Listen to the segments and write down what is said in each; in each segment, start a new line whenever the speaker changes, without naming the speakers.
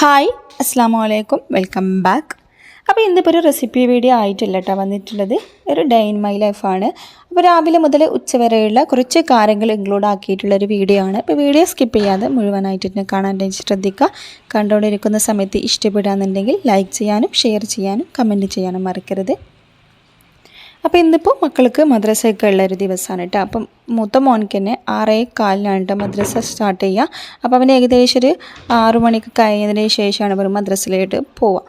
Hi അസ്സാം വലൈക്കും welcome back. അപ്പോൾ ഇന്നിപ്പോൾ ഒരു റെസിപ്പി വീഡിയോ ആയിട്ടില്ല കേട്ടോ വന്നിട്ടുള്ളത്. ഒരു ഡേ ഇൻ മൈ ലൈഫാണ്. അപ്പോൾ രാവിലെ മുതൽ ഉച്ചവരെയുള്ള കുറച്ച് കാര്യങ്ങൾ ഇൻക്ലൂഡ് ആക്കിയിട്ടുള്ള ഒരു വീഡിയോ ആണ്. അപ്പോൾ വീഡിയോ സ്കിപ്പ് ചെയ്യാതെ മുഴുവനായിട്ട് തന്നെ കാണാൻ ശ്രദ്ധിക്കുക. കണ്ടുകൊണ്ടിരിക്കുന്ന സമയത്ത് ഇഷ്ടപ്പെടുകയെന്നുണ്ടെങ്കിൽ ലൈക്ക് ചെയ്യാനും ഷെയർ ചെയ്യാനും കമന്റ് ചെയ്യാനും മറക്കരുത്. അപ്പോൾ ഇന്നിപ്പോൾ മക്കൾക്ക് മദ്രസയൊക്കെ ഉള്ള ഒരു ദിവസമാണ് കേട്ടോ അപ്പം മൂത്ത മോനിക്ക് തന്നെ ആറേ കാലിനാണ് മദ്രസ സ്റ്റാർട്ട് ചെയ്യുക അപ്പോൾ അവന് ഏകദേശം ഒരു ആറു മണിക്ക് കഴിഞ്ഞതിന് ശേഷമാണ് അവർ മദ്രസയിലോട്ട് പോവുക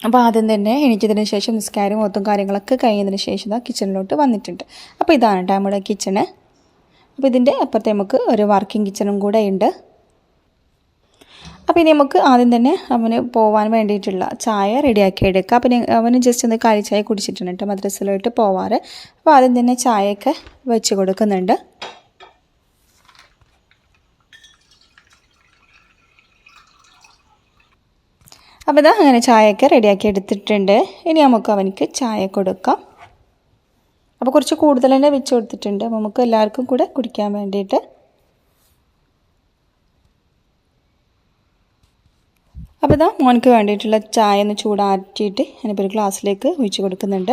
അപ്പോൾ ആദ്യം തന്നെ എണീച്ചതിന് ശേഷം നിസ്കാരം മൊത്തം കാര്യങ്ങളൊക്കെ കഴിഞ്ഞതിന് ശേഷം ഇതാ കിച്ചണിലോട്ട് വന്നിട്ടുണ്ട്. അപ്പോൾ ഇതാണ് കേട്ടോ നമ്മുടെ കിച്ചണ് അപ്പോൾ ഇതിന്റെ അപ്പുറത്തെ നമുക്ക് ഒരു വർക്കിംഗ് കിച്ചണും കൂടെ ഉണ്ട്. അപ്പോൾ ഇനി നമുക്ക് ആദ്യം തന്നെ അവന് പോകാൻ വേണ്ടിയിട്ടുള്ള ചായ റെഡിയാക്കി എടുക്കുക അപ്പം അവന് ജസ്റ്റ് ഒന്ന് കാലി ചായ കുടിച്ചിട്ടുണ്ട് കേട്ടോ മദ്രസയിലോട്ട് പോവാറ്. അപ്പോൾ ആദ്യം തന്നെ ചായയൊക്കെ വെച്ച് കൊടുക്കുന്നുണ്ട്. അപ്പോൾ ഇതാ അങ്ങനെ ചായയൊക്കെ റെഡിയാക്കി എടുത്തിട്ടുണ്ട്. ഇനി നമുക്ക് അവനക്ക് ചായ കൊടുക്കാം. അപ്പോൾ കുറച്ച് കൂടുതൽ തന്നെ വെച്ച് കൊടുത്തിട്ടുണ്ട്. നമുക്ക് എല്ലാവർക്കും കൂടെ കുടിക്കാൻ വേണ്ടിയിട്ട് അപ്പോൾ ഇതാ മോനക്ക് വേണ്ടിയിട്ടുള്ള ചായ ഒന്ന് ചൂടാറ്റിയിട്ട് ഞാനിപ്പോൾ ഒരു ഗ്ലാസ്സിലേക്ക് ഒഴിച്ച് കൊടുക്കുന്നുണ്ട്.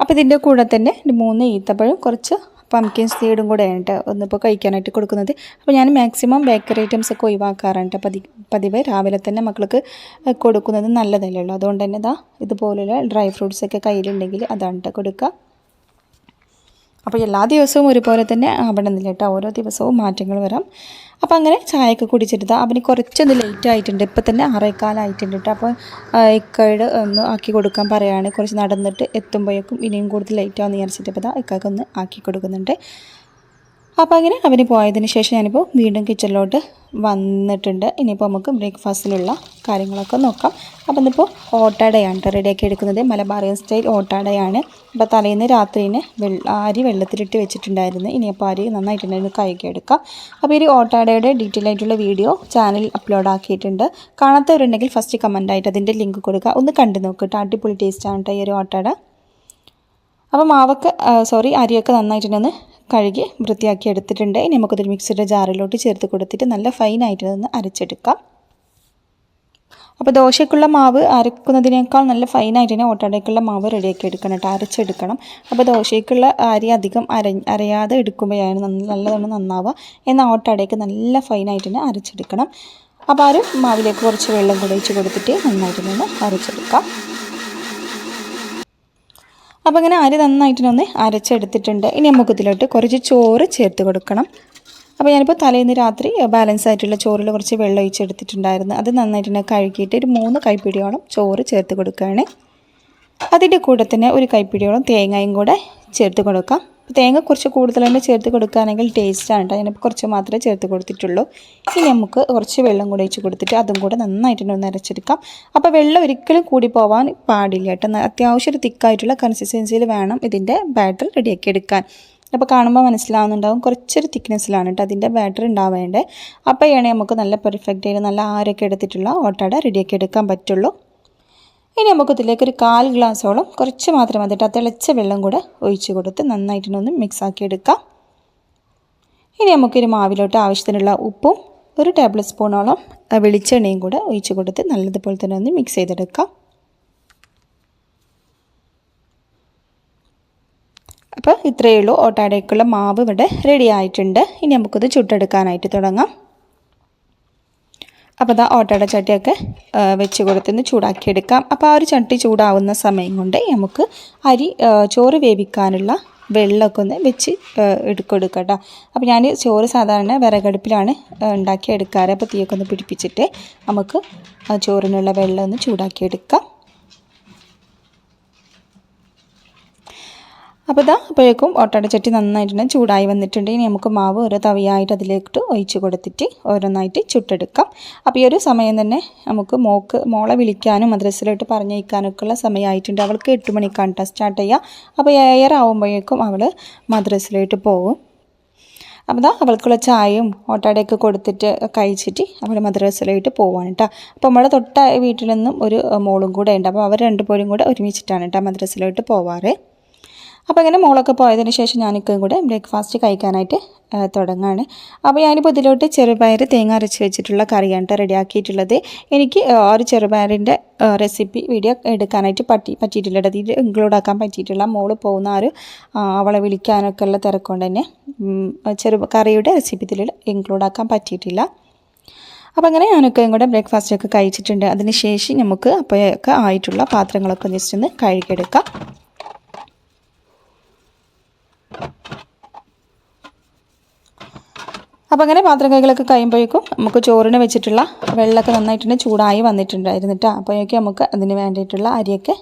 അപ്പോൾ ഇതിന്റെ കൂടെ തന്നെ മൂന്ന് ഈത്തപ്പഴം കുറച്ച് പംകിൻ സീഡും കൂടെ ആയിട്ട് ഒന്നിപ്പോൾ കഴിക്കാനായിട്ട് കൊടുക്കുന്നത്. അപ്പോൾ ഞാൻ മാക്സിമം ബേക്കറി ഐറ്റംസ് ഒക്കെ ഒഴിവാക്കാറുണ്ട് പതി പതിവ്. രാവിലെ തന്നെ മക്കൾക്ക് കൊടുക്കുന്നത് നല്ലതല്ലേ ഉള്ളൂ. അതുകൊണ്ട് തന്നെ ഇതാ ഇതുപോലുള്ള ഡ്രൈ ഫ്രൂട്ട്സ് ഒക്കെ കയ്യിലുണ്ടെങ്കിൽ അതാണ് കൊടുക്കുക അപ്പോൾ എല്ലാ ദിവസവും ഒരുപോലെ തന്നെ ആവണമെന്നില്ല കേട്ടോ ഓരോ ദിവസവും മാറ്റങ്ങൾ വരാം. അപ്പോൾ അങ്ങനെ ചായയൊക്കെ കുടിച്ചിട്ട് അവന് കുറച്ചൊന്ന് ലേറ്റ് ആയിട്ടുണ്ട്. ഇപ്പം തന്നെ ആറേക്കാലായിട്ടുണ്ട് കേട്ടോ അപ്പോൾ ഇക്കയുടെ ഒന്ന് ആക്കി കൊടുക്കാൻ പറയുകയാണ് കുറച്ച് നടന്നിട്ട് എത്തുമ്പോഴേക്കും ഇനിയും കൂടുതൽ ലേറ്റ് ആവുമെന്ന് വിചാരിച്ചിട്ട് ഇക്കൊക്കെ ഒന്ന് ആക്കി കൊടുക്കുന്നുണ്ട്. അപ്പോൾ അങ്ങനെ അവർ പോയതിന് ശേഷം ഞാനിപ്പോൾ വീണ്ടും കിച്ചണിലോട്ട് വന്നിട്ടുണ്ട്. ഇനിയിപ്പോൾ നമുക്ക് ബ്രേക്ക്ഫാസ്റ്റിലുള്ള കാര്യങ്ങളൊക്കെ നോക്കാം. അപ്പോൾ ഇന്നിപ്പോൾ ഓട്ടാടയാണ് റെഡിയാക്കി എടുക്കുന്നത്. മലബാറിയൻ സ്റ്റൈൽ ഓട്ടാടയാണ്. അപ്പോൾ തലേന്ന് രാത്രിന് അരി വെള്ളത്തിലിട്ട് വെച്ചിട്ടുണ്ടായിരുന്നു. ഇനിയിപ്പോൾ അരി നന്നായിട്ടുണ്ടായിരുന്നു കൈകി എടുക്കാം. അപ്പോൾ ഈ ഓട്ടാടയുടെ ഡീറ്റെയിൽ ആയിട്ടുള്ള വീഡിയോ ചാനലിൽ അപ്ലോഡ് ആക്കിയിട്ടുണ്ട്. കാണാത്തവരുണ്ടെങ്കിൽ ഫസ്റ്റ് കമന്റായിട്ട് അതിന്റെ ലിങ്ക് കൊടുക്കുക. ഒന്ന് കണ്ടു നോക്കുക അടിപൊളി ടേസ്റ്റാണ് കേട്ടോ ഈ ഒരു ഓട്ടാട. അപ്പോൾ മാവൊക്കെ സോറി അരിയൊക്കെ നന്നായിട്ടുണ്ടെന്ന് കഴുകി വൃത്തിയാക്കി എടുത്തിട്ടുണ്ട്. ഇനി നമുക്കതൊരു മിക്സിയുടെ ജാറിലോട്ട് ചേർത്ത് കൊടുത്തിട്ട് നല്ല ഫൈനായിട്ട് നിന്ന് അരച്ചെടുക്കാം. അപ്പോൾ ദോശയ്ക്കുള്ള മാവ് അരക്കുന്നതിനേക്കാൾ നല്ല ഫൈനായിട്ട് തന്നെ ഓട്ടോടേക്കുള്ള മാവ് റെഡിയാക്കി എടുക്കണം കേട്ടോ. അരച്ചെടുക്കണം. അപ്പോൾ ദോശയ്ക്കുള്ള അരി അധികം അര അരയാതെ എടുക്കുമ്പോഴാണ് നല്ലതാണ് നന്നാവുക. എന്നാൽ ഓട്ടടയ്ക്ക് നല്ല ഫൈനായിട്ട് തന്നെ അരച്ചെടുക്കണം. അപ്പോൾ ആ ഒരു മാവിലേക്ക് കുറച്ച് വെള്ളം കൂടെ ഒഴിച്ച് കൊടുത്തിട്ട് നന്നായിട്ട് തന്നെ അരച്ചെടുക്കാം. അപ്പോൾ അങ്ങനെ അരി നന്നായിട്ടൊന്ന് അരച്ചെടുത്തിട്ടുണ്ട്. ഇനി നമുക്ക് ഇതിലോട്ട് കുറച്ച് ചോറ് ചേർത്ത് കൊടുക്കണം. അപ്പോൾ ഞാനിപ്പോൾ തലേന്ന് രാത്രി ബാലൻസ് ആയിട്ടുള്ള ചോറിൽ കുറച്ച് വെള്ളം ഒഴിച്ചെടുത്തിട്ടുണ്ടായിരുന്നു. അത് നന്നായിട്ട് കഴുകിയിട്ട് ഒരു മൂന്ന് കൈപ്പിടിയോളം ചോറ് ചേർത്ത് കൊടുക്കുകയാണ്. അതിന്റെ കൂടെ തന്നെ ഒരു കൈപ്പിടിയോളം തേങ്ങയും കൂടെ ചേർത്ത് കൊടുക്കാം. തേങ്ങ കുറച്ച് കൂടുതൽ തന്നെ ചേർത്ത് കൊടുക്കുകയാണെങ്കിൽ ടേസ്റ്റാണ് കേട്ടോ ഞാനിപ്പോൾ കുറച്ച് മാത്രമേ ചേർത്ത് കൊടുത്തിട്ടുള്ളൂ. ഇനി നമുക്ക് കുറച്ച് വെള്ളം കൂടി ഒഴിച്ച് കൊടുത്തിട്ട് അതും കൂടെ നന്നായിട്ട് ഒന്ന് അരച്ചെടുക്കാം. അപ്പോൾ വെള്ളം ഒരിക്കലും കൂടി പോകാൻ പാടില്ല കേട്ടോ അത്യാവശ്യം ഒരു തിക്കായിട്ടുള്ള കൺസിസ്റ്റൻസിയിൽ വേണം ഇതിന്റെ ബാറ്റർ റെഡിയാക്കി എടുക്കാൻ. അപ്പോൾ കാണുമ്പോൾ മനസ്സിലാവുന്നുണ്ടാവും കുറച്ചൊരു തിക്നെസ്സിലാണ് കേട്ടോ അതിന്റെ ബാറ്റർ ഉണ്ടാവേണ്ടത്. അപ്പോഴാണ് നമുക്ക് നല്ല പെർഫെക്റ്റ് ആയിട്ട് നല്ല ആരൊക്കെ എടുത്തിട്ടുള്ള ഓട്ടട റെഡിയാക്കി എടുക്കാൻ പറ്റുള്ളൂ. ഇനി നമുക്ക് ഇതിലേക്ക് ഒരു കാൽ ഗ്ലാസോളം കുറച്ച് മാത്രം മതി തിളച്ച വെള്ളം കൂടെ ഒഴിച്ച് കൊടുത്ത് നന്നായിട്ടൊന്ന് മിക്സ് ആക്കി എടുക്കാം. ഇനി നമുക്കൊരു മാവിലോട്ട് ആവശ്യത്തിനുള്ള ഉപ്പും ഒരു ടേബിൾ സ്പൂണോളം വെളിച്ചെണ്ണയും കൂടെ ഒഴിച്ച് കൊടുത്ത് നല്ലതുപോലെ തന്നെ ഒന്ന് മിക്സ് ചെയ്തെടുക്കാം. അപ്പോൾ ഇത്രയേ ഉള്ളൂ. ഓട്ടാടേക്കുള്ള മാവ് ഇവിടെ റെഡി ആയിട്ടുണ്ട്. ഇനി നമുക്കത് ചുട്ടെടുക്കാനായിട്ട് തുടങ്ങാം. അപ്പോൾ അതാ ഓട്ടയുടെ ചട്ടിയൊക്കെ വെച്ച് കൊടുത്തൊന്ന് ചൂടാക്കിയെടുക്കാം. അപ്പോൾ ആ ഒരു ചട്ടി ചൂടാവുന്ന സമയം കൊണ്ട് നമുക്ക് അരി ചോറ് വേവിക്കാനുള്ള വെള്ളമൊക്കെ ഒന്ന് വെച്ച് എടുക്കൊടുക്കാം കേട്ടോ അപ്പോൾ ഞാൻ ചോറ് സാധാരണ വിറകടുപ്പിലാണ് ഉണ്ടാക്കി എടുക്കാറ് അപ്പോൾ തീയൊക്കെ ഒന്ന് പിടിപ്പിച്ചിട്ട് നമുക്ക് ചോറിനുള്ള വെള്ളം ഒന്ന് ചൂടാക്കിയെടുക്കാം. അപ്പോൾ ഇതാ അപ്പോഴേക്കും ഓട്ടട ചട്ടി നന്നായിട്ടുണ്ട് ചൂടായി വന്നിട്ടുണ്ട്. ഇനി നമുക്ക് മാവ് ഓരോ തവിയായിട്ട് അതിലേക്ക് ഒഴിച്ച് കൊടുത്തിട്ട് ഓരോന്നായിട്ട് ചുട്ടെടുക്കാം. അപ്പോൾ ഈ ഒരു സമയം തന്നെ നമുക്ക് മോക്ക് മോളെ വിളിക്കാനും മദ്രസിലോട്ട് പറഞ്ഞയക്കാനൊക്കെ ഉള്ള സമയമായിട്ടുണ്ട്. അവൾക്ക് എട്ട് മണിക്കാണ് കേട്ടോ സ്റ്റാർട്ട് ചെയ്യുക. അപ്പോൾ ഏഴര ആകുമ്പോഴേക്കും അവൾ മദ്രസ്സിലോട്ട് പോകും. അപ്പോൾ ഇതാ അവൾക്കുള്ള ചായയും ഓട്ടാടയൊക്കെ കൊടുത്തിട്ട് കഴിച്ചിട്ട് അവൾ മദ്രസ്സിലോട്ട് പോവാണ് കേട്ടോ അപ്പോൾ നമ്മളെ തൊട്ട വീട്ടിൽ നിന്നും ഒരു മോളും കൂടെ ഉണ്ട്. അപ്പോൾ അവർ രണ്ടുപേരും കൂടെ ഒരുമിച്ചിട്ടാണ് കേട്ടോ മദ്രസയിലോട്ട് പോവാറ്. അപ്പോൾ ഇങ്ങനെ മോളൊക്കെ പോയതിന് ശേഷം ഞാനിക്കും കൂടെ ബ്രേക്ക്ഫാസ്റ്റ് കഴിക്കാനായിട്ട് തുടങ്ങാണ്. അപ്പോൾ ഞാനിപ്പോൾ ഇതിലോട്ട് ചെറുപയർ തേങ്ങ അരച്ച് വെച്ചിട്ടുള്ള കറിയാണ് ട്ടോ റെഡിയാക്കിയിട്ടുള്ളത്. എനിക്ക് ഒരു ചെറുപയറിന്റെ റെസിപ്പി വീഡിയോ എടുക്കാനായിട്ട് പറ്റി പറ്റിയിട്ടില്ല ട്ടോ. ഇതിൽ ഇൻക്ലൂഡ് ആക്കാൻ പറ്റിയിട്ടുള്ള മോൾ പോകുന്ന ഒരു അവളെ വിളിക്കാനൊക്കെ ഉള്ള തിരക്കൊണ്ട് തന്നെ ചെറു കറിയുടെ റെസിപ്പി ഇതിൽ ഇൻക്ലൂഡ് ആക്കാൻ പറ്റിയിട്ടില്ല. അപ്പോൾ അങ്ങനെ ഞാനൊക്കെ കൂടെ ബ്രേക്ക്ഫാസ്റ്റ് ഒക്കെ കഴിച്ചിട്ടുണ്ട്. അതിന് ശേഷം നമുക്ക് അപ്പോഴൊക്കെ ആയിട്ടുള്ള പാത്രങ്ങളൊക്കെ ജസ്റ്റ് ഒന്ന് കഴുകിയെടുക്കാം. അപ്പോൾ അങ്ങനെ പാത്രം കൈകളൊക്കെ കഴിയുമ്പോഴേക്കും നമുക്ക് ചോറിന് വെച്ചിട്ടുള്ള വെള്ളമൊക്കെ നന്നായിട്ടുണ്ട് ചൂടായി വന്നിട്ടുണ്ടായിരുന്നിട്ട് അപ്പോഴേക്കും നമുക്ക് അതിന് വേണ്ടിയിട്ടുള്ള അരിയൊക്കെ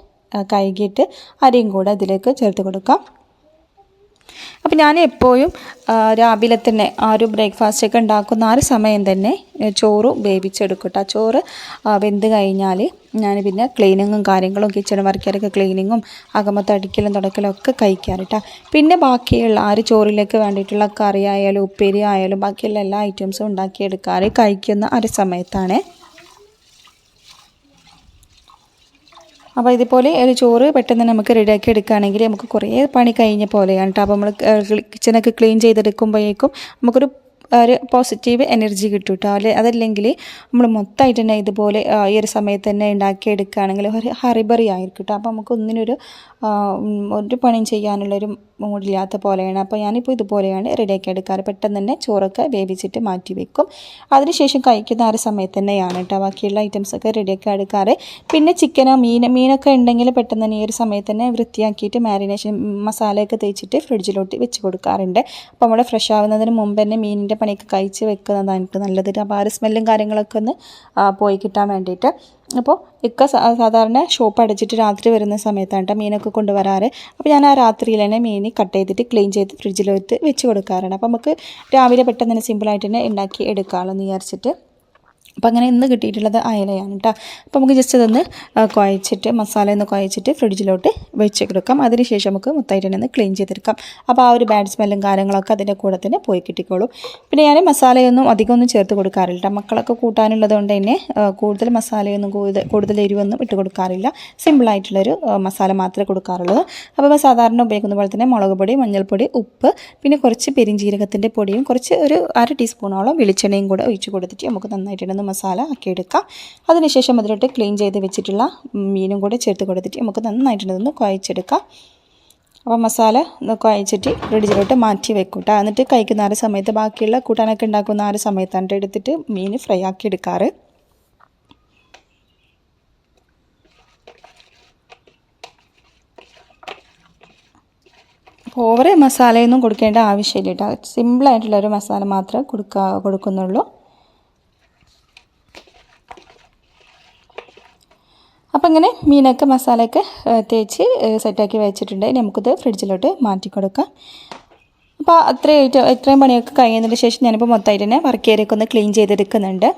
കഴുകിയിട്ട് അരിയും കൂടെ അതിലേക്ക് ചേർത്ത് കൊടുക്കാം. അപ്പോൾ ഞാൻ എപ്പോഴും രാവിലെ തന്നെ ആ ഒരു ബ്രേക്ക്ഫാസ്റ്റ് ഒക്കെ ഉണ്ടാക്കുന്ന ആ ഒരു സമയം തന്നെ ചോറ് വേവിച്ചെടുക്കും ആ ചോറ് വെന്ത് കഴിഞ്ഞാൽ ഞാൻ പിന്നെ ക്ലീനിങ്ങും കാര്യങ്ങളും കിച്ചൺ വർക്കിയാലൊക്കെ ക്ലീനിങ്ങും അകമത്ത് അടിക്കലും തുടക്കലും ഒക്കെ കഴിക്കാറ് കേട്ടോ പിന്നെ ബാക്കിയുള്ള ആ ഒരു ചോറിലേക്ക് വേണ്ടിയിട്ടുള്ള കറി ആയാലും ഉപ്പേരി ആയാലും ബാക്കിയുള്ള എല്ലാ ഐറ്റംസും ഉണ്ടാക്കിയെടുക്കാറ് കഴിക്കുന്ന ആ ഒരു സമയത്താണ്. അപ്പോൾ ഇതുപോലെ ഒരു ചോറ് പെട്ടെന്ന് നമുക്ക് റെഡിയാക്കി എടുക്കുകയാണെങ്കിൽ നമുക്ക് കുറേ പണി കഴിഞ്ഞ പോലെയാണ്. കേട്ടോ അപ്പോൾ നമ്മൾ കിച്ചണൊക്കെ ക്ലീൻ ചെയ്തെടുക്കുമ്പോഴേക്കും നമുക്കൊരു ഒരു പോസിറ്റീവ് എനർജി കിട്ടും കേട്ടോ അല്ലെ അതല്ലെങ്കിൽ നമ്മൾ മൊത്തമായിട്ട് തന്നെ ഇതുപോലെ ഈ ഒരു സമയത്ത് തന്നെ ഉണ്ടാക്കിയെടുക്കുകയാണെങ്കിൽ ഒരു ഹറിബറി ആയിരിക്കും കേട്ടോ അപ്പോൾ നമുക്ക് ഒന്നിനൊരു ഒരു പണിയും ചെയ്യാനുള്ളൊരു മൂടില്ലാത്ത പോലെയാണ്. അപ്പോൾ ഞാനിപ്പോൾ ഇതുപോലെയാണ് റെഡിയാക്കി എടുക്കാറ്. പെട്ടെന്ന് തന്നെ ചോറൊക്കെ വേവിച്ചിട്ട് മാറ്റി വെക്കും. അതിനുശേഷം കഴിക്കുന്ന ആ ഒരു സമയത്ത് തന്നെയാണ് കേട്ടോ ബാക്കിയുള്ള ഐറ്റംസൊക്കെ റെഡിയാക്കി എടുക്കാറ്. പിന്നെ ചിക്കനോ മീൻ മീനൊക്കെ ഉണ്ടെങ്കിൽ പെട്ടെന്ന് തന്നെ ഈ ഒരു സമയത്ത് തന്നെ വൃത്തിയാക്കിയിട്ട് മാരിനേഷൻ മസാലയൊക്കെ തേച്ചിട്ട് ഫ്രിഡ്ജിലോട്ട് വെച്ച് കൊടുക്കാറുണ്ട്. അപ്പോൾ നമ്മൾ ഫ്രഷ് ആവുന്നതിന് മുമ്പ് തന്നെ മീനിന്റെ പണിയൊക്കെ കഴിച്ച് വെക്കുന്നതാണ് എനിക്ക് നല്ലത്. അപ്പോൾ ആ ഒരു സ്മെല്ലും കാര്യങ്ങളൊക്കെ ഒന്ന് പോയി കിട്ടാൻ വേണ്ടിയിട്ട്. അപ്പോൾ ഇക്ക സാധാരണ ഷോപ്പ് അടച്ചിട്ട് രാത്രി വരുന്ന സമയത്താണ് കേട്ടോ മീനൊക്കെ കൊണ്ടുവരാറ്. അപ്പോൾ ഞാൻ ആ രാത്രിയിൽ തന്നെ മീൻ കട്ട് ചെയ്തിട്ട് ക്ലീൻ ചെയ്ത് ഫ്രിഡ്ജിലോട്ട് വെച്ച് കൊടുക്കാറുണ്ട്. അപ്പോൾ നമുക്ക് രാവിലെ പെട്ടെന്ന് തന്നെ സിമ്പിളായിട്ട് തന്നെ ഉണ്ടാക്കി എടുക്കാമല്ലോ എന്ന് വിചാരിച്ചിട്ട്. അപ്പോൾ അങ്ങനെ ഇന്ന് കിട്ടിയിട്ടുള്ളത് അയലയാണ് കേട്ടോ അപ്പോൾ നമുക്ക് ജസ്റ്റ് അതൊന്ന് കുഴച്ചിട്ട് മസാല ഒന്ന് കുഴച്ചിട്ട് ഫ്രിഡ്ജിലോട്ട് വെച്ച് കൊടുക്കാം അതിനുശേഷം നമുക്ക് മുത്തായിട്ട് തന്നെ ക്ലീൻ ചെയ്തെടുക്കാം. അപ്പോൾ ആ ഒരു ബാഡ് സ്മെല്ലും കാര്യങ്ങളൊക്കെ അതിന്റെ കൂടെ തന്നെ പോയി കിട്ടിക്കോളും. പിന്നെ ഞാൻ മസാലയൊന്നും അധികമൊന്നും ചേർത്ത് കൊടുക്കാറില്ല. മക്കളൊക്കെ കൂട്ടാനുള്ളത് കൊണ്ട് തന്നെ കൂടുതൽ മസാലയൊന്നും കൂടുതൽ കൂടുതൽ എരിവൊന്നും ഇട്ട് കൊടുക്കാറില്ല. സിമ്പിളായിട്ടുള്ളൊരു മസാല മാത്രമേ കൊടുക്കാറുള്ളൂ. അപ്പോൾ സാധാരണ ഉപയോഗിക്കുന്ന പോലെ തന്നെ മുളക് പൊടി മഞ്ഞൾപ്പൊടി ഉപ്പ് പിന്നെ കുറച്ച് പെരിഞ്ജീരകത്തിന്റെ പൊടിയും കുറച്ച് ഒരു അര ടീസ്പൂണോളം വെളിച്ചെണ്ണയും കൂടെ ഒഴിച്ച് കൊടുത്തിട്ട് നമുക്ക് നന്നായിട്ടൊന്ന് മസാല ആക്കിയെടുക്കാം അതിനുശേഷം അതിലോട്ട് ക്ലീൻ ചെയ്ത് വെച്ചിട്ടുള്ള മീനും കൂടെ ചേർത്ത് കൊടുത്തിട്ട് നമുക്ക് നന്നായിട്ടൊന്ന് കുഴച്ചെടുക്കാം. അപ്പോൾ മസാല ഒന്ന് കുഴച്ചിട്ട് ഫ്രിഡ്ജിലോട്ട് മാറ്റി വെക്കും കേട്ടോ എന്നിട്ട് കഴിക്കുന്ന ആ സമയത്ത് ബാക്കിയുള്ള കൂട്ടാനൊക്കെ ഉണ്ടാക്കുന്ന ആ സമയത്താണ് എടുത്തിട്ട് മീൻ ഫ്രൈ ആക്കി എടുക്കാറ്. ഓവർ മസാലയൊന്നും കൊടുക്കേണ്ട ആവശ്യമില്ല കേട്ടോ സിമ്പിളായിട്ടുള്ളൊരു മസാല മാത്രമേ കൊടുക്കാ കൊടുക്കുന്നുള്ളൂ. അപ്പോൾ ഇങ്ങനെ മീനൊക്കെ മസാലയൊക്കെ തേച്ച് സെറ്റാക്കി വെച്ചിട്ടുണ്ട്. ഇനി നമുക്കിത് ഫ്രിഡ്ജിലോട്ട് മാറ്റി കൊടുക്കാം. അപ്പോൾ അത്രയും ഇത്രയും പണിയൊക്കെ കഴിയുന്നതിന് ശേഷം ഞാനിപ്പോൾ മൊത്തമായിട്ട് തന്നെ വർക്ക് ഏരിയൊക്കെ ഒന്ന് ക്ലീൻ ചെയ്തെടുക്കുന്നുണ്ട്.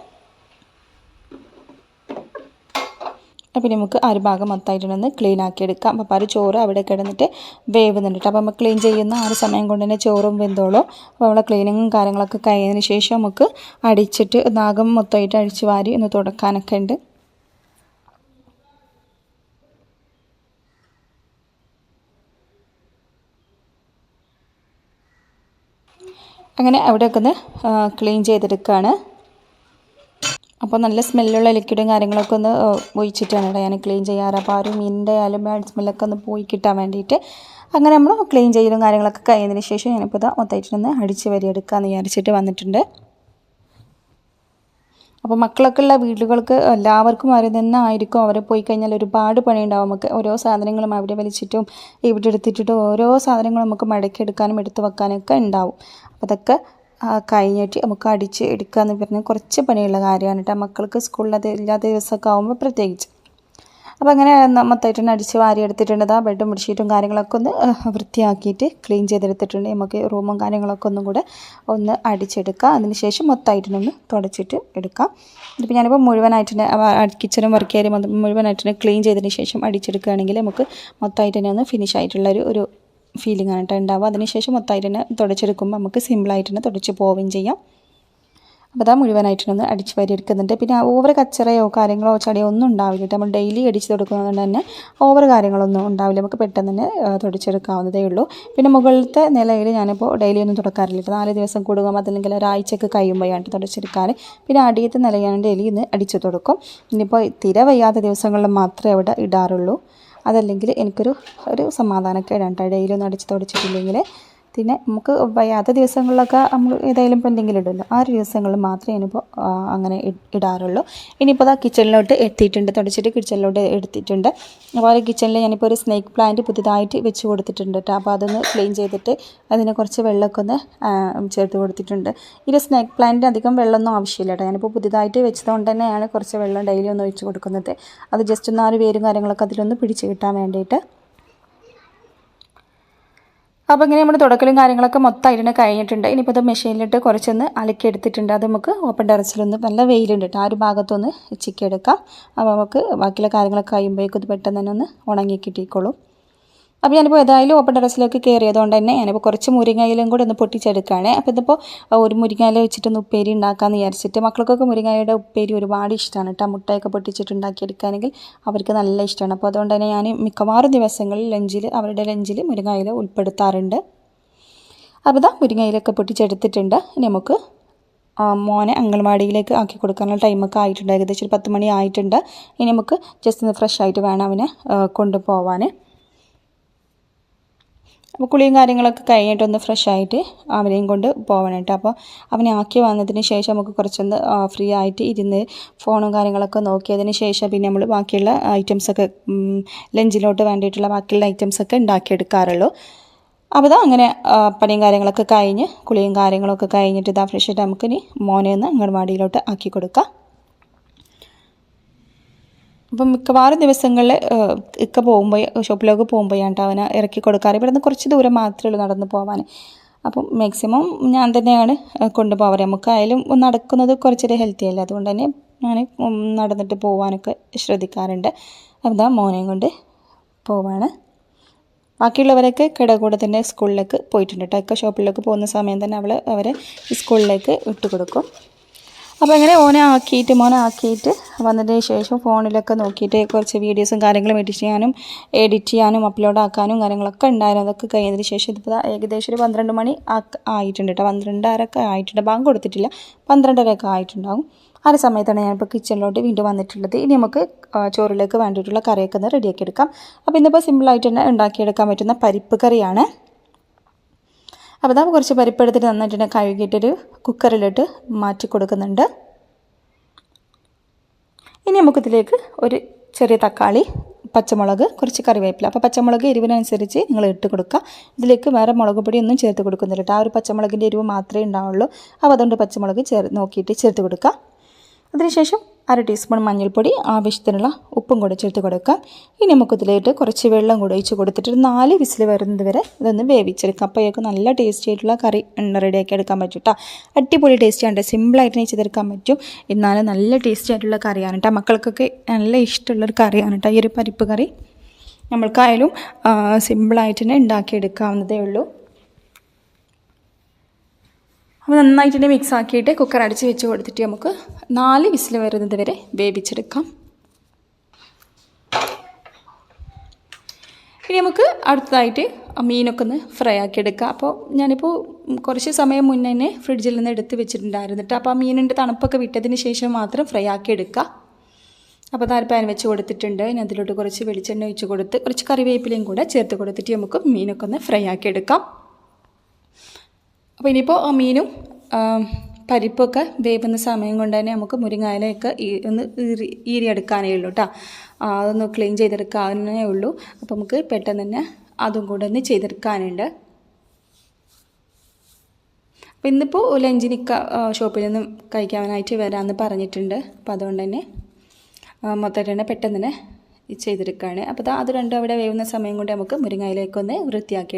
അപ്പോൾ നമുക്ക് ആ ഒരു ഭാഗം മൊത്തമായിട്ടൊന്ന് ക്ലീൻ ആക്കി എടുക്കാം അപ്പോൾ ആ ഒരു ചോറ് അവിടെ കിടന്നിട്ട് വേവുന്നുണ്ട് അപ്പോൾ നമ്മൾ ക്ലീൻ ചെയ്യുന്ന ആ ഒരു സമയം കൊണ്ട് തന്നെ ചോറും വെന്തോളും. അപ്പോൾ അവിടെ ക്ലീനിങ്ങും കാര്യങ്ങളൊക്കെ കഴിഞ്ഞതിന് ശേഷം നമുക്ക് അടിച്ചിട്ട് നാഗം മൊത്തമായിട്ട് അടിച്ച് വാരി ഒന്ന് തുടക്കാനൊക്കെ ഉണ്ട്. അങ്ങനെ അവിടെയൊക്കെ ഒന്ന് ക്ലീൻ ചെയ്തെടുക്കുകയാണ് അപ്പോൾ നല്ല സ്മെല്ലുള്ള ലിക്വിഡും കാര്യങ്ങളൊക്കെ ഒന്ന് ഒഴിച്ചിട്ടാണ് ഇവിടെ ഞാൻ ക്ലീൻ ചെയ്യാറ്. അപ്പോൾ ആ ഒരു മീനിന്റെ ആയാലും ബാഡ് സ്മെല്ലൊക്കെ ഒന്ന് പോയി കിട്ടാൻ വേണ്ടിയിട്ട് അങ്ങനെ നമ്മൾ ക്ലീൻ ചെയ്യലും കാര്യങ്ങളൊക്കെ കഴിഞ്ഞതിന് ശേഷം ഞാനിപ്പോൾ ഇത് മൊത്തമായിട്ടൊന്ന് അടിച്ച് വരിയെടുക്കാമെന്ന് വിചാരിച്ചിട്ട് വന്നിട്ടുണ്ട്. അപ്പോൾ മക്കളൊക്കെ ഉള്ള വീടുകൾക്ക് എല്ലാവർക്കും അവർ തന്നെ ആയിരിക്കും. അവരെ പോയി കഴിഞ്ഞാൽ ഒരുപാട് പണിയുണ്ടാവും. നമുക്ക് ഓരോ സാധനങ്ങളും അവിടെ വലിച്ചിട്ടും ഇവിടെ എടുത്തിട്ടിട്ടും ഓരോ സാധനങ്ങളും നമുക്ക് മടക്കിയെടുക്കാനും എടുത്തു വെക്കാനൊക്കെ ഉണ്ടാവും. അപ്പോൾ അതൊക്കെ കഴിഞ്ഞിട്ട് നമുക്ക് അടിച്ച് എടുക്കുക എന്ന് പറഞ്ഞാൽ കുറച്ച് പണിയുള്ള കാര്യമാണ് കേട്ടോ. മക്കൾക്ക് സ്കൂളിൽ ഇല്ലാത്ത ദിവസമൊക്കെ ആകുമ്പോൾ പ്രത്യേകിച്ച്. അപ്പോൾ അങ്ങനെ മൊത്തമായിട്ട് അടിച്ച് വാരി എടുത്തിട്ടുണ്ട്. ആ ബെഡും ബെഡ്ഷീറ്റും കാര്യങ്ങളൊക്കെ ഒന്ന് വൃത്തിയാക്കിയിട്ട് ക്ലീൻ ചെയ്തെടുത്തിട്ടുണ്ട്. നമുക്ക് റൂമും കാര്യങ്ങളൊക്കെ ഒന്നും കൂടെ ഒന്ന് അടിച്ചെടുക്കാം. അതിനുശേഷം മൊത്തമായിട്ടൊന്ന് തുടച്ചിട്ട് എടുക്കാം. ഇതിപ്പോൾ ഞാനിപ്പോൾ മുഴുവനായിട്ട് കിച്ചണും വർക്ക് ഏരിയ മുഴുവനായിട്ട് ക്ലീൻ ചെയ്തതിന് ശേഷം അടിച്ചെടുക്കുകയാണെങ്കിൽ നമുക്ക് മൊത്തമായിട്ട് തന്നെ ഒന്ന് ഫിനിഷ് ആയിട്ടുള്ളൊരു ഒരു ഫീലിംഗ് ആണ് കേട്ടോ ഉണ്ടാവുക. അതിനുശേഷം മൊത്തമായിട്ട് തന്നെ തുടച്ചെടുക്കുമ്പോൾ നമുക്ക് സിമ്പിളായിട്ട് തന്നെ തുടച്ച് പോവുകയും ചെയ്യാം. അപ്പോൾ അതാ മുഴുവനായിട്ടൊന്ന് അടിച്ച് വരി എടുക്കുന്നുണ്ട്. പിന്നെ ഓവർ കച്ചറയോ കാര്യങ്ങളോ ചടയോ ഒന്നും ഉണ്ടാവില്ല നമ്മൾ ഡെയിലി അടിച്ച് കൊടുക്കുന്നതുകൊണ്ട് തന്നെ ഓവർ കാര്യങ്ങളൊന്നും ഉണ്ടാവില്ല. നമുക്ക് പെട്ടെന്ന് തന്നെ തുടച്ചെടുക്കാവുന്നതേ ഉള്ളൂ. പിന്നെ മുകളിലത്തെ നിലയിൽ ഞാനിപ്പോൾ ഡെയിലി ഒന്നും തുടക്കാറില്ല. നാല് ദിവസം കൂടുമ്പോൾ അതല്ലെങ്കിൽ ഒരാഴ്ചയൊക്കെ കഴിയുമ്പോഴാണ് തുടച്ചെടുക്കാൻ പിന്നെ അടിയത്തെ നില ഞാൻ ഡെയിലി ഇന്ന് അടിച്ച് തുടക്കും. ഇനിയിപ്പോൾ തിര വയ്യാത്ത ദിവസങ്ങളിൽ മാത്രമേ അവിടെ ഇടാറുള്ളൂ. അതല്ലെങ്കിൽ എനിക്കൊരു ഒരു സമാധാനക്കേടാണ് ഡെയിലി ഒന്നും അടിച്ച് തുടച്ചിട്ടില്ലെങ്കിൽ പിന്നെ നമുക്ക് വയ്യാത്ത ദിവസങ്ങളിലൊക്കെ നമ്മൾ ഏതായാലും ഇപ്പോൾ എന്തെങ്കിലും ഇടുമല്ലോ ആ ഒരു ദിവസങ്ങളിൽ മാത്രമേ ഇനിയിപ്പോൾ അങ്ങനെ ഇടാറുള്ളൂ. ഇനിയിപ്പോൾ ആ കിച്ചണിലോട്ട് എത്തിയിട്ടുണ്ട്. തുടച്ചിട്ട് കിച്ചണിലോട്ട് എടുത്തിട്ടുണ്ട്. ആ കിച്ചണിൽ ഞാനിപ്പോൾ ഒരു സ്നേക്ക് പ്ലാന്റ് പുതിയതായിട്ട് വെച്ച് കൊടുത്തിട്ടുണ്ട് കേട്ടോ അപ്പോൾ അതൊന്ന് ക്ലീൻ ചെയ്തിട്ട് അതിനെ കുറച്ച് വെള്ളമൊക്കെ ഒന്ന് ചേർത്ത് കൊടുത്തിട്ടുണ്ട്. ഈ സ്നേക്ക് പ്ലാന്റിന് അധികം വെള്ളമൊന്നും ആവശ്യമില്ല കേട്ടോ ഞാനിപ്പോൾ പുതിയതായിട്ട് വെച്ചതുകൊണ്ട് തന്നെയാണ് കുറച്ച് വെള്ളം ഡെയിലി ഒന്ന് ഒഴിച്ച് കൊടുക്കുന്നത്. അത് ജസ്റ്റ് ഒന്ന് ആ ഒരു കാര്യങ്ങളൊക്കെ അതിലൊന്ന് പിടിച്ച് കിട്ടാൻ വേണ്ടിയിട്ട് അപ്പോൾ ഇങ്ങനെ നമ്മൾ തുടക്കലും കാര്യങ്ങളൊക്കെ മൊത്തം തന്നെ കഴിഞ്ഞിട്ടുണ്ട്. ഇനിയിപ്പോൾ അത് മെഷീനിലിട്ട് കുറച്ചൊന്ന് അലക്കി എടുത്തിട്ടുണ്ട് അത് നമുക്ക് ഓപ്പൺ ടെറസിലൊന്ന് നല്ല വെയിലുണ്ട് ആ ഒരു ഭാഗത്തൊന്ന് ചിക്കി എടുക്കാം. അപ്പോൾ നമുക്ക് ബാക്കിയുള്ള കാര്യങ്ങളൊക്കെ കഴിയുമ്പോഴേക്കും ഇത് പെട്ടെന്ന് തന്നെ ഒന്ന് ഉണങ്ങി കിട്ടിക്കോളും. അപ്പോൾ ഞാനിപ്പോൾ ഏതായാലും ഓപ്പൺ ടെറസിലേക്ക് കയറിയതുകൊണ്ട് തന്നെ ഞാനിപ്പോൾ കുറച്ച് മുരിങ്ങയിലും കൂടെ ഒന്ന് പൊട്ടിച്ചെടുക്കുകയാണ്. അപ്പോൾ ഇതിപ്പോൾ ഒരു മുരിങ്ങയില വെച്ചിട്ടൊന്ന് ഉപ്പേരി ഉണ്ടാക്കാമെന്ന് വിചാരിച്ചിട്ട് മക്കൾക്കൊക്കെ മുരിങ്ങയിലയുടെ ഉപ്പേരി ഒരുപാട് ഇഷ്ടമാണ് കേട്ടോ മുട്ടയൊക്കെ പൊട്ടിച്ചിട്ട് ഉണ്ടാക്കിയെടുക്കുകയാണെങ്കിൽ അവർക്ക് നല്ല ഇഷ്ടമാണ് അപ്പോൾ അതുകൊണ്ട് തന്നെ ഞാൻ മിക്കവാറും ദിവസങ്ങളിൽ ലഞ്ചിൽ അവരുടെ ലഞ്ചിൽ മുരിങ്ങയില ഉൾപ്പെടുത്താറുണ്ട്. അപ്പോൾ ഇതാ മുരിങ്ങയിലൊക്കെ പൊട്ടിച്ചെടുത്തിട്ടുണ്ട്. നമുക്ക് മോനെ അംഗൻവാടിയിലേക്ക് ആക്കി കൊടുക്കാനുള്ള ടൈമൊക്കെ ആയിട്ടുണ്ട്. ഏകദേശം ഒരു പത്ത് മണി ആയിട്ടുണ്ട്. ഇനി നമുക്ക് ജസ്റ്റ് ഒന്ന് ഫ്രഷ് ആയിട്ട് വേണം അവനെ കൊണ്ടുപോവാൻ അപ്പോൾ കുളിയും കാര്യങ്ങളൊക്കെ കഴിഞ്ഞിട്ടൊന്ന് ഫ്രഷ് ആയിട്ട് അവനെയും കൊണ്ട് പോകണം അപ്പോൾ അവനെ ആക്കി വന്നതിന് ശേഷം നമുക്ക് കുറച്ചൊന്ന് ഫ്രീ ആയിട്ട് ഇരുന്ന് ഫോണും കാര്യങ്ങളൊക്കെ നോക്കിയതിന് ശേഷം പിന്നെ നമ്മൾ ബാക്കിയുള്ള ഐറ്റംസൊക്കെ ലഞ്ചിലോട്ട് വേണ്ടിയിട്ടുള്ള ബാക്കിയുള്ള ഐറ്റംസൊക്കെ ഉണ്ടാക്കിയെടുക്കാറുള്ളൂ. അപ്പോൾ ഇതാ അങ്ങനെ പണിയും കാര്യങ്ങളൊക്കെ കഴിഞ്ഞ് കുളിയും കാര്യങ്ങളൊക്കെ കഴിഞ്ഞിട്ട് ഇതാ ഫ്രഷ് ആയിട്ട് നമുക്കിനി മോനെ ഒന്ന് അംഗൻവാടിയിലോട്ട് ആക്കി കൊടുക്കാം. അപ്പം മിക്കവാറും ദിവസങ്ങളിൽ ഇക്ക പോകുമ്പോൾ ഷോപ്പിലേക്ക് പോകുമ്പോഴാണ് ഞാൻ അവനെ ഇറക്കി കൊടുക്കാറ്. ഇവിടെ നിന്ന് കുറച്ച് ദൂരം മാത്രമേ ഉള്ളൂ നടന്ന് പോകാൻ അപ്പം മാക്സിമം ഞാൻ തന്നെയാണ് കൊണ്ടുപോകാറ് നമുക്കായാലും നടക്കുന്നത് കുറച്ചൊരു ഹെൽത്തി അല്ല? അതുകൊണ്ട് തന്നെ ഞാൻ നടന്നിട്ട് പോകാനൊക്കെ ശ്രദ്ധിക്കാറുണ്ട്. അതാ മോനെയും കൊണ്ട് പോവാണ്. ബാക്കിയുള്ളവരൊക്കെ കിട കൂടെ തന്നെ സ്കൂളിലേക്ക് പോയിട്ടുണ്ട് കേട്ടോ ഒക്കെ ഷോപ്പിലേക്ക് പോകുന്ന സമയം തന്നെ അവൾ അവരെ സ്കൂളിലേക്ക് ഇട്ട് കൊടുക്കും അപ്പോൾ ഇങ്ങനെ ഓനെ ആക്കിയിട്ട് മോനെ ആക്കിയിട്ട് വന്നതിന് ശേഷം ഫോണിലൊക്കെ നോക്കിയിട്ട് കുറച്ച് വീഡിയോസും കാര്യങ്ങളും എഡിറ്റ് ചെയ്യാനും എഡിറ്റ് ചെയ്യാനും അപ്ലോഡ് ആക്കാനും കാര്യങ്ങളൊക്കെ ഉണ്ടായിരുന്നു. അതൊക്കെ കഴിഞ്ഞതിന് ശേഷം ഇതിപ്പോൾ ഏകദേശം ഒരു പന്ത്രണ്ട് മണി ആയിട്ടുണ്ട് കേട്ടോ പന്ത്രണ്ടരൊക്കെ ആയിട്ടുണ്ട്. ബാങ്ക് കൊടുത്തിട്ടില്ല. പന്ത്രണ്ടരയൊക്കെ ആയിട്ടുണ്ടാകും ആ ഒരു സമയത്താണ് ഞാനിപ്പോൾ കിച്ചണിലോട്ട് വീണ്ടും വന്നിട്ടുള്ളത്. ഇനി നമുക്ക് ചോറിലേക്ക് വേണ്ടിയിട്ടുള്ള കറിയൊക്കെ ഒന്ന് റെഡിയാക്കി എടുക്കാം. അപ്പോൾ ഇന്നിപ്പോൾ സിമ്പിളായിട്ട് തന്നെ ഉണ്ടാക്കിയെടുക്കാൻ പറ്റുന്ന പരിപ്പ് കറിയാണ്. അപ്പോൾ നമ്മൾ കുറച്ച് പരിപ്പെടുത്തിട്ട് നന്നായിട്ട് കഴുകിയിട്ടൊരു കുക്കറിലിട്ട് മാറ്റി കൊടുക്കുന്നുണ്ട്. ഇനി നമുക്കിതിലേക്ക് ഒരു ചെറിയ തക്കാളി പച്ചമുളക് കുറച്ച് കറിവേപ്പില. അപ്പോൾ പച്ചമുളക് എരിവിനനുസരിച്ച് നിങ്ങൾ ഇട്ട് കൊടുക്കുക. ഇതിലേക്ക് വേറെ മുളക് പൊടി ഒന്നും ചേർത്ത് കൊടുക്കുന്നില്ല ആ ഒരു പച്ചമുളകിന്റെ എരിവ് മാത്രമേ ഉണ്ടാവുള്ളൂ. അപ്പോൾ അതുകൊണ്ട് പച്ചമുളക് ചേർ നോക്കിയിട്ട് ചേർത്ത് കൊടുക്കുക. അതിനുശേഷം അര ടീസ്പൂൺ മഞ്ഞൾപ്പൊടി ആവശ്യത്തിനുള്ള ഉപ്പും കൂടെ ചേർത്ത് കൊടുക്കാം ഇനി നമുക്കിതിലേക്ക് കുറച്ച് വെള്ളം കൂടെ ഒഴിച്ച് കൊടുത്തിട്ട് നാല് വിസിൽ വരുന്നത് വരെ ഇതൊന്ന് വേവിച്ചെടുക്കാം അപ്പോഴേക്കും നല്ല ടേസ്റ്റി ആയിട്ടുള്ള കറി റെഡിയാക്കി എടുക്കാൻ പറ്റും കേട്ടോ അടിപൊളി ടേസ്റ്റിയാണ് സിമ്പിളായിട്ട് ചെയ്തെടുക്കാൻ പറ്റും. എന്നാലും നല്ല ടേസ്റ്റി ആയിട്ടുള്ള കറിയാണ് കേട്ടോ മക്കൾക്കൊക്കെ നല്ല ഇഷ്ടമുള്ളൊരു കറിയാണ് കേട്ടോ ഈ ഒരു പരിപ്പ് കറി നമ്മൾക്കായാലും സിമ്പിളായിട്ട് തന്നെ ഉണ്ടാക്കിയെടുക്കാവുന്നതേ ഉള്ളൂ. അപ്പോൾ നന്നായിട്ട് മിക്സ് ആക്കിയിട്ട് കുക്കർ അടിച്ച് വെച്ച് കൊടുത്തിട്ട് നമുക്ക് നാല് വിസിൽ വരുന്നത് വരെ വേവിച്ചെടുക്കാം. ഇനി നമുക്ക് അടുത്തതായിട്ട് മീനൊക്കെ ഒന്ന് ഫ്രൈ ആക്കി എടുക്കാം. അപ്പോൾ ഞാനിപ്പോൾ കുറച്ച് സമയം മുന്നേ തന്നെ ഫ്രിഡ്ജിൽ നിന്ന് എടുത്ത് വെച്ചിട്ടുണ്ടായിരുന്നു കേട്ടോ അപ്പോൾ ആ മീനിന്റെ തണുപ്പൊക്കെ വിട്ടതിന് ശേഷം മാത്രം ഫ്രൈ ആക്കി എടുക്കുക അപ്പോൾ താര പാൻ വെച്ച് കൊടുത്തിട്ടുണ്ട്. ഇനി അതിലോട്ട് കുറച്ച് വെളിച്ചെണ്ണ ഒഴിച്ച് കൊടുത്ത് കുറച്ച് കറിവേപ്പിലയും കൂടെ ചേർത്ത് കൊടുത്തിട്ട് നമുക്ക് മീനൊക്കെ ഒന്ന് ഫ്രൈ ആക്കി എടുക്കാം. അപ്പോൾ ഇനിയിപ്പോൾ മീനും പരിപ്പൊക്കെ വേവുന്ന സമയം കൊണ്ട് തന്നെ നമുക്ക് മുരിങ്ങയിലയൊക്കെ ഒന്ന് ഈറി ഈരിയെടുക്കാനേ ഉള്ളൂ കേട്ടോ അതൊന്ന് ക്ലീൻ ചെയ്തെടുക്കാനേ ഉള്ളൂ. അപ്പോൾ നമുക്ക് പെട്ടെന്ന് തന്നെ അതും കൂടെ ഒന്ന് ചെയ്തെടുക്കാനുണ്ട്. അപ്പോൾ ഇന്നിപ്പോൾ ലഞ്ചിന് ഷോപ്പിൽ നിന്നും കഴിക്കാനായിട്ട് വരാമെന്ന് പറഞ്ഞിട്ടുണ്ട്. അപ്പോൾ അതുകൊണ്ട് തന്നെ മൊത്തമായിട്ട് തന്നെ പെട്ടെന്ന് തന്നെ ചെയ്തെടുക്കുകയാണ് അപ്പോൾ അത് രണ്ടും അവിടെ വേവുന്ന സമയം കൊണ്ട് നമുക്ക് മുരിങ്ങയിലേക്കൊന്ന് വൃത്തിയാക്കി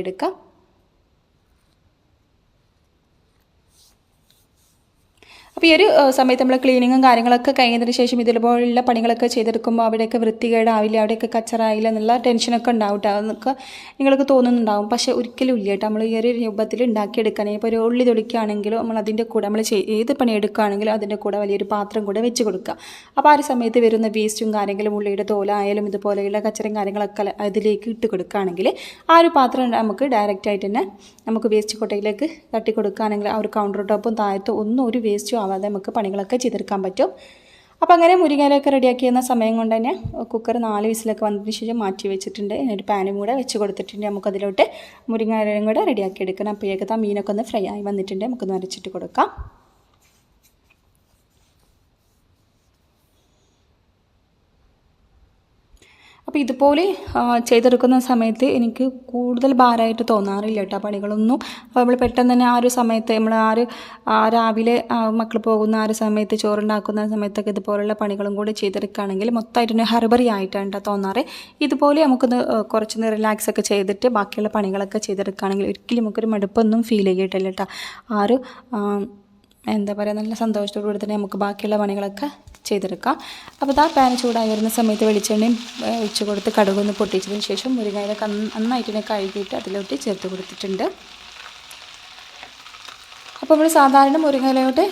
അപ്പോൾ ഈ ഒരു സമയത്ത് നമ്മൾ ക്ലീനിങ്ങും കാര്യങ്ങളൊക്കെ കഴിഞ്ഞതിന് ശേഷം ഇതുപോലുള്ള പണികളൊക്കെ ചെയ്തെടുക്കുമ്പോൾ അവിടെയൊക്കെ വൃത്തികേടാവില്ല അവിടെയൊക്കെ കച്ചറായില്ല എന്നുള്ള ടെൻഷനൊക്കെ ഉണ്ടാവും കേട്ടോ അതൊക്കെ നിങ്ങൾക്ക് തോന്നുന്നുണ്ടാവും. പക്ഷേ ഒരിക്കലും ഇല്ല കേട്ടോ നമ്മൾ ഈ ഒരു രൂപത്തിൽ ഉണ്ടാക്കിയെടുക്കുകയാണെങ്കിൽ ഇപ്പോൾ ഒരു ഉള്ളി തൊടിക്കുകയാണെങ്കിലും നമ്മൾ അതിന്റെ കൂടെ നമ്മൾ ഏത് പണി എടുക്കുകയാണെങ്കിലും അതിന്റെ കൂടെ വലിയൊരു പാത്രം കൂടെ വെച്ച് കൊടുക്കുക. അപ്പോൾ ആ സമയത്ത് വരുന്ന വേസ്റ്റും കാര്യങ്ങളും ഉള്ളിയുടെ തോലായാലും ഇതുപോലെയുള്ള കച്ചറയും കാര്യങ്ങളൊക്കെ അതിലേക്ക് ഇട്ട് കൊടുക്കുകയാണെങ്കിൽ ആ ഒരു പാത്രം നമുക്ക് ഡയറക്റ്റായിട്ട് തന്നെ നമുക്ക് വേസ്റ്റ് കൊട്ടയിലേക്ക് തട്ടി കൊടുക്കുകയാണെങ്കിൽ ആ ഒരു കൗണ്ടർ ടോപ്പും താഴത്തും ഒന്നും ഒരു വേസ്റ്റും ആവാതെ നമുക്ക് പണികളൊക്കെ ചെയ്തെടുക്കാൻ പറ്റും. അപ്പോൾ അങ്ങനെ മുരിങ്ങയിലൊക്കെ റെഡിയാക്കിയിരുന്ന സമയം കൊണ്ട് തന്നെ കുക്കർ നാല് വിസിലൊക്കെ വന്നതിന് ശേഷം മാറ്റി വെച്ചിട്ടുണ്ട്. ഒരു പാനും കൂടെ വെച്ച് കൊടുത്തിട്ടുണ്ട് നമുക്കതിലോട്ട് മുരിങ്ങയിലും കൂടെ റെഡിയാക്കി എടുക്കണം. അപ്പോഴേക്ക് ആ മീനൊക്കെ ഒന്ന് ഫ്രൈ ആയി വന്നിട്ടുണ്ട്. നമുക്കൊന്ന് അരച്ചിട്ട് കൊടുക്കാം. അപ്പോൾ ഇതുപോലെ ചെയ്തെടുക്കുന്ന സമയത്ത് എനിക്ക് കൂടുതൽ ഭാരമായിട്ട് തോന്നാറില്ല കേട്ടോ പണികളൊന്നും. അപ്പോൾ നമ്മൾ പെട്ടെന്ന് തന്നെ ആ ഒരു സമയത്ത് നമ്മൾ ആ ഒരു രാവിലെ മക്കൾ പോകുന്ന ആ ഒരു സമയത്ത് ചോറുണ്ടാക്കുന്ന സമയത്തൊക്കെ ഇതുപോലുള്ള പണികളും കൂടി ചെയ്തെടുക്കുകയാണെങ്കിൽ മൊത്തമായിട്ട് തന്നെ ഹർബറി ആയിട്ടാണ് കേട്ടോ തോന്നാറ്. ഇതുപോലെ നമുക്കൊന്ന് കുറച്ചൊന്ന് റിലാക്സ് ഒക്കെ ചെയ്തിട്ട് ബാക്കിയുള്ള പണികളൊക്കെ ചെയ്തെടുക്കുകയാണെങ്കിൽ ഒരിക്കലും നമുക്കൊരു മടുപ്പൊന്നും ഫീൽ ചെയ്യട്ടില്ല കേട്ടോ ആ ഒരു എന്താ പറയുക നല്ല സന്തോഷത്തോടു കൂടി തന്നെ നമുക്ക് ബാക്കിയുള്ള പണികളൊക്കെ ചെയ്തെടുക്കാം. അപ്പോൾ ആ പാൻ ചൂടായി വരുന്ന സമയത്ത് വെളിച്ചെണ്ണയും ഒഴിച്ചു കൊടുത്ത് കടുകൊന്ന് പൊട്ടിച്ചതിന് ശേഷം മുരിങ്ങയിലൊക്കെ നന്നായിട്ട് തന്നെ കഴുകിയിട്ട് അതിലോട്ട് ചേർത്ത് കൊടുത്തിട്ടുണ്ട്. അപ്പോൾ നമ്മൾ സാധാരണ മുരിങ്ങയിലോട്ട്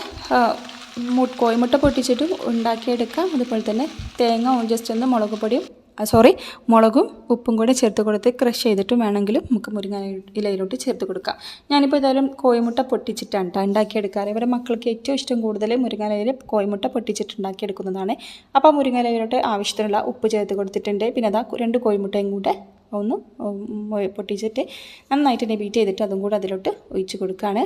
കോഴിമുട്ട പൊട്ടിച്ചിട്ടും ഉണ്ടാക്കിയെടുക്കാം. അതുപോലെ തന്നെ തേങ്ങ ജസ്റ്റ് ഒന്ന് മുളക് പൊടിയും സോറി മുളകും ഉപ്പും കൂടെ ചേർത്ത് കൊടുത്ത് ക്രഷ് ചെയ്തിട്ടും വേണമെങ്കിലും നമുക്ക് മുരിങ്ങ ഇലയിലോട്ട് ചേർത്ത് കൊടുക്കാം. ഞാനിപ്പോൾ ഏതായാലും കോഴിമുട്ട പൊട്ടിച്ചിട്ടാണ് കേട്ടോ ഉണ്ടാക്കിയെടുക്കാറ്. ഇവരെ മക്കൾക്ക് ഏറ്റവും ഇഷ്ടം കൂടുതൽ മുരിങ്ങയിലയിൽ കോഴിമുട്ട പൊട്ടിച്ചിട്ട് ഉണ്ടാക്കിയെടുക്കുന്നതാണ്. അപ്പോൾ മുരിങ്ങയിലയിലോട്ട് ആവശ്യത്തിനുള്ള ഉപ്പ് ചേർത്ത് കൊടുത്തിട്ടുണ്ട്. പിന്നെ അതാ രണ്ട് കോഴിമുട്ടയും കൂടെ ഒന്ന് പൊട്ടിച്ചിട്ട് നന്നായിട്ട് ബീറ്റ് ചെയ്തിട്ട് അതും കൂടെ അതിലോട്ട് ഒഴിച്ച് കൊടുക്കുകയാണ്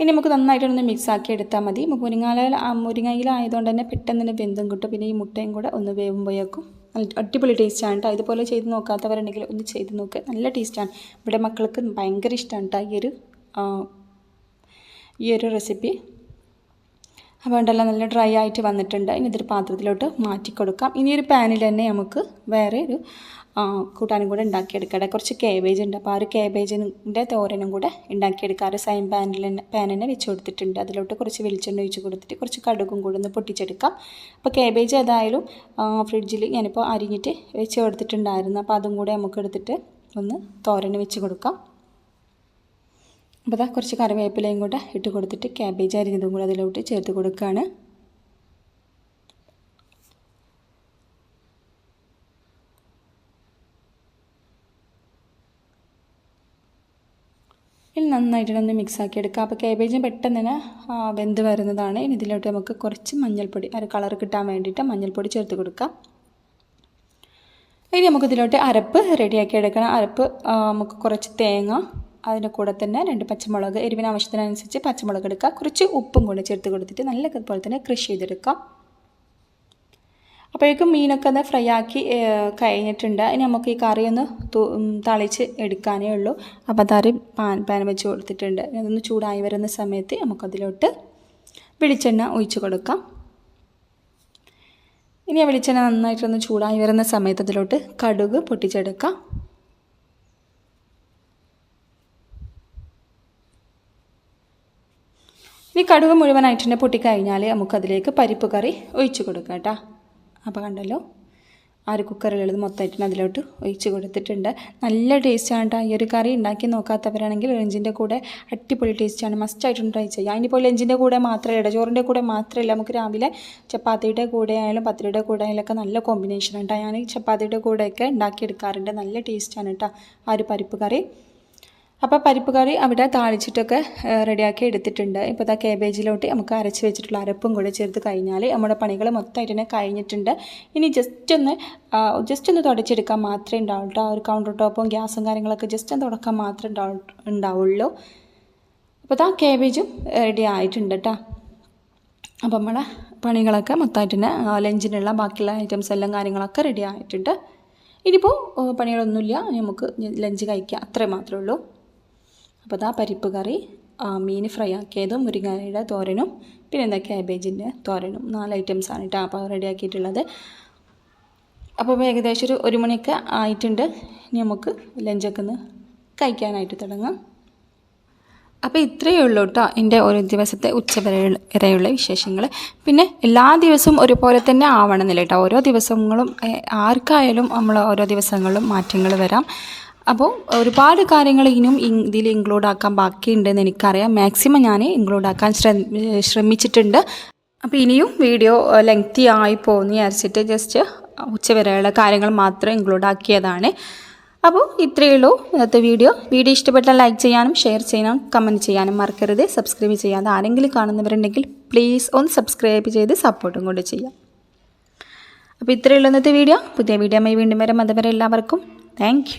ഇനി നമുക്ക് നന്നായിട്ടൊന്ന് മിക്സ് ആക്കി എടുത്താൽ മതി മുരിങ്ങാല മുരിങ്ങയിലായതുകൊണ്ട് തന്നെ പെട്ടെന്ന് തന്നെ വെന്തും കിട്ടും. പിന്നെ ഈ മുട്ടയും കൂടെ ഒന്ന് വേവുമ്പോഴേക്കും നല്ല അടിപൊളി ടേസ്റ്റാണ് കേട്ടോ ഇതുപോലെ ചെയ്ത് നോക്കാത്തവരുണ്ടെങ്കിൽ ഒന്ന് ചെയ്ത് നോക്കുക നല്ല ടേസ്റ്റാണ് ഇവിടെ മക്കൾക്ക് ഭയങ്കര ഇഷ്ടമാണ് കേട്ടോ ഈ ഒരു ഈ ഒരു റെസിപ്പി അപ്പോൾ ഉണ്ടല്ലോ നല്ല ഡ്രൈ ആയിട്ട് വന്നിട്ടുണ്ട്. ഇനി ഇതൊരു പാത്രത്തിലോട്ട് മാറ്റി കൊടുക്കാം ഇനി ഒരു പാനിൽ തന്നെ നമുക്ക് വേറെ ഒരു കൂട്ടാനും കൂടെ ഉണ്ടാക്കിയെടുക്കട്ടെ കുറച്ച് കേബേജ് ഉണ്ട്. അപ്പോൾ ആ ഒരു കേബേജിന്റെ തോരനും കൂടെ ഉണ്ടാക്കിയെടുക്കുക. ആ ഒരു സൈം പാനിൽ പാൻ വെച്ച് കൊടുത്തിട്ടുണ്ട്. അതിലോട്ട് കുറച്ച് വെളിച്ചെണ്ണ ഒഴിച്ച് കൊടുത്തിട്ട് കുറച്ച് കടുകും കൂടെ ഒന്ന് പൊട്ടിച്ചെടുക്കാം. അപ്പോൾ കേബേജ് ഏതായാലും ഫ്രിഡ്ജിൽ ഞാനിപ്പോൾ അരിഞ്ഞിട്ട് വെച്ച് കൊടുത്തിട്ടുണ്ടായിരുന്നു. അപ്പോൾ അതും കൂടെ നമുക്ക് എടുത്തിട്ട് ഒന്ന് തോരന് വെച്ച് കൊടുക്കാം. അപ്പോൾ അതാ കുറച്ച് കറിവേപ്പിലയും കൂടെ ഇട്ട് കൊടുത്തിട്ട് ക്യാബേജ് അരിഞ്ഞതും കൂടെ അതിലോട്ട് ചേർത്ത് കൊടുക്കുകയാണ്. ഇനി നന്നായിട്ടൊന്ന് മിക്സ് ആക്കി എടുക്കുക അപ്പോൾ കേബേജും പെട്ടെന്ന് തന്നെ വെന്ത് വരുന്നതാണ്. ഇനി ഇതിലോട്ട് നമുക്ക് കുറച്ച് മഞ്ഞൾപ്പൊടി ഒരു കളർ കിട്ടാൻ വേണ്ടിയിട്ട് മഞ്ഞൾപ്പൊടി ചേർത്ത് കൊടുക്കാം. ഇനി നമുക്ക് ഇതിലോട്ട് അരപ്പ് റെഡിയാക്കി എടുക്കണം. അരപ്പ് നമുക്ക് കുറച്ച് തേങ്ങ അതിന്റെ കൂടെ തന്നെ രണ്ട് പച്ചമുളക് എരിവിന് ആവശ്യത്തിനനുസരിച്ച് പച്ചമുളക് എടുക്കുക കുറച്ച് ഉപ്പും കൂടെ ചേർത്ത് കൊടുത്തിട്ട് നല്ല പോലെ തന്നെ കൃഷി ചെയ്തെടുക്കാം. അപ്പോഴേക്കും മീനൊക്കെ ഒന്ന് ഫ്രൈ ആക്കി കഴിഞ്ഞിട്ടുണ്ട്. ഇനി നമുക്ക് ഈ കറി ഒന്ന് തളിച്ച് എടുക്കാനേ ഉള്ളൂ. അപ്പോൾ അതാറ് പാൻ പാൻ വെച്ച് കൊടുത്തിട്ടുണ്ട്. അതൊന്ന് ചൂടായി വരുന്ന സമയത്ത് നമുക്കതിലോട്ട് വെളിച്ചെണ്ണ ഒഴിച്ച് കൊടുക്കാം. ഇനി ആ വെളിച്ചെണ്ണ നന്നായിട്ടൊന്ന് ചൂടായി വരുന്ന സമയത്ത് അതിലോട്ട് കടുക് പൊട്ടിച്ചെടുക്കാം. ഇനി കടുക് മുഴുവനായിട്ട് തന്നെ പൊട്ടിക്കഴിഞ്ഞാൽ നമുക്കതിലേക്ക് പരിപ്പ് കറി ഒഴിച്ച് കൊടുക്കാം കേട്ടോ. അപ്പോൾ കണ്ടല്ലോ? ആ ഒരു കുക്കറിലുള്ളത് മൊത്തമായിട്ട് അതിലോട്ട് ഒഴിച്ച് കൊടുത്തിട്ടുണ്ട്. നല്ല ടേസ്റ്റാണ് കേട്ടോ ഈ ഒരു കറി ഉണ്ടാക്കി നോക്കാത്തവരാണെങ്കിൽ ലഞ്ചിന്റെ കൂടെ അടിപൊളി ടേസ്റ്റാണ് മസ്റ്റായിട്ടും ട്രൈ ചെയ്യുക അതിനിപ്പോൾ ലഞ്ചിന്റെ കൂടെ മാത്രമല്ല ഇടചോറിന്റെ കൂടെ മാത്രമല്ല നമുക്ക് രാവിലെ ചപ്പാത്തിയുടെ കൂടെ ആയാലും പത്തിരിയുടെ കൂടെ ആയാലും ഒക്കെ നല്ല കോമ്പിനേഷൻ കേട്ടോ ഞാൻ ചപ്പാത്തിയുടെ കൂടെയൊക്കെ ഉണ്ടാക്കിയെടുക്കാറുണ്ട്. നല്ല ടേസ്റ്റാണ് കേട്ടോ ആ ഒരു പരിപ്പ് കറി. അപ്പോൾ പരിപ്പ് കറി അവിടെ താളിച്ചിട്ടൊക്കെ റെഡിയാക്കി എടുത്തിട്ടുണ്ട്. ഇപ്പോൾ ഇതാ കേബേജിലോട്ട് നമുക്ക് അരച്ച് വെച്ചിട്ടുള്ള അരപ്പും കൂടെ ചേർത്ത് കഴിഞ്ഞാൽ നമ്മുടെ പണികൾ മൊത്തമായിട്ട് തന്നെ കഴിഞ്ഞിട്ടുണ്ട്. ഇനി ജസ്റ്റ് ഒന്ന് ജസ്റ്റ് ഒന്ന് തുടച്ചെടുക്കാൻ മാത്രമേ ഉണ്ടാവുള്ളൂ ആ ഒരു കൗണ്ടർ ടോപ്പും ഗ്യാസും കാര്യങ്ങളൊക്കെ ജസ്റ്റ് ഒന്ന് തുടക്കാൻ മാത്രമേ ഉണ്ടാവും ഉണ്ടാവുള്ളൂ. അപ്പോൾ ഇതാ കേബേജും റെഡി ആയിട്ടുണ്ട് കേട്ടോ അപ്പോൾ നമ്മുടെ പണികളൊക്കെ മൊത്തമായിട്ട് തന്നെ ആ, ലഞ്ചിനുള്ള ബാക്കിയുള്ള ഐറ്റംസ് എല്ലാം കാര്യങ്ങളൊക്കെ റെഡി ആയിട്ടുണ്ട്. ഇനിയിപ്പോൾ പണികളൊന്നുമില്ല. നമുക്ക് ലഞ്ച് കഴിക്കാം. അത്രേ മാത്രമേ ഉള്ളൂ. അപ്പോൾ അതാ പരിപ്പ് കറി മീൻ ഫ്രൈ ആക്കിയതും മുരിങ്ങയുടെ തോരനും പിന്നെ എന്താ ക്യാബേജിന്റെ തോരനും. നാല് ഐറ്റംസാണ് കേട്ടോ അപ്പോൾ റെഡി ആക്കിയിട്ടുള്ളത്. അപ്പോൾ ഏകദേശം ഒരു ഒരു മണിയൊക്കെ ആയിട്ടുണ്ട്. ഇനി നമുക്ക് ലഞ്ചൊക്കെ ഒന്ന് കഴിക്കാനായിട്ട് തുടങ്ങാം. അപ്പോൾ ഇത്രയേ ഉള്ളൂ കേട്ടോ എന്റെ ഒരു ദിവസത്തെ ഉച്ച വരെ വരെയുള്ള വിശേഷങ്ങൾ പിന്നെ എല്ലാ ദിവസവും ഒരുപോലെ തന്നെ ആവണമെന്നില്ല കേട്ടോ ഓരോ ദിവസങ്ങളും ആർക്കായാലും നമ്മൾ ഓരോ ദിവസങ്ങളിലും മാറ്റങ്ങൾ വരാം. അപ്പോൾ ഒരുപാട് കാര്യങ്ങൾ ഇനിയും ഇതിൽ ഇൻക്ലൂഡ് ആക്കാൻ ബാക്കിയുണ്ടെന്ന് എനിക്കറിയാം. മാക്സിമം ഞാൻ ഇൻക്ലൂഡ് ആക്കാൻ ശ്രമിച്ചിട്ടുണ്ട്. അപ്പോൾ ഇനിയും വീഡിയോ ലെങ്തി ആയി പോകുന്നു വിചാരിച്ചിട്ട് ജസ്റ്റ് ഉച്ചവരെയുള്ള കാര്യങ്ങൾ മാത്രം ഇൻക്ലൂഡ് ആക്കിയതാണ് അപ്പോൾ ഇത്രയേ ഉള്ളൂ ഇന്നത്തെ വീഡിയോ. വീഡിയോ ഇഷ്ടപ്പെട്ടാൽ ലൈക്ക് ചെയ്യാനും ഷെയർ ചെയ്യാനും കമന്റ് ചെയ്യാനും മറക്കരുത്. സബ്സ്ക്രൈബ് ചെയ്യാതെ ആരെങ്കിലും കാണുന്നവരുണ്ടെങ്കിൽ പ്ലീസ് ഒന്ന് സബ്സ്ക്രൈബ് ചെയ്ത് സപ്പോർട്ടും കൊണ്ട് ചെയ്യാം അപ്പോൾ ഇത്രയേ ഉള്ളൂ ഇന്നത്തെ വീഡിയോ. പുതിയ വീഡിയോ വീണ്ടും വരാം. അതുവരെ എല്ലാവർക്കും താങ്ക്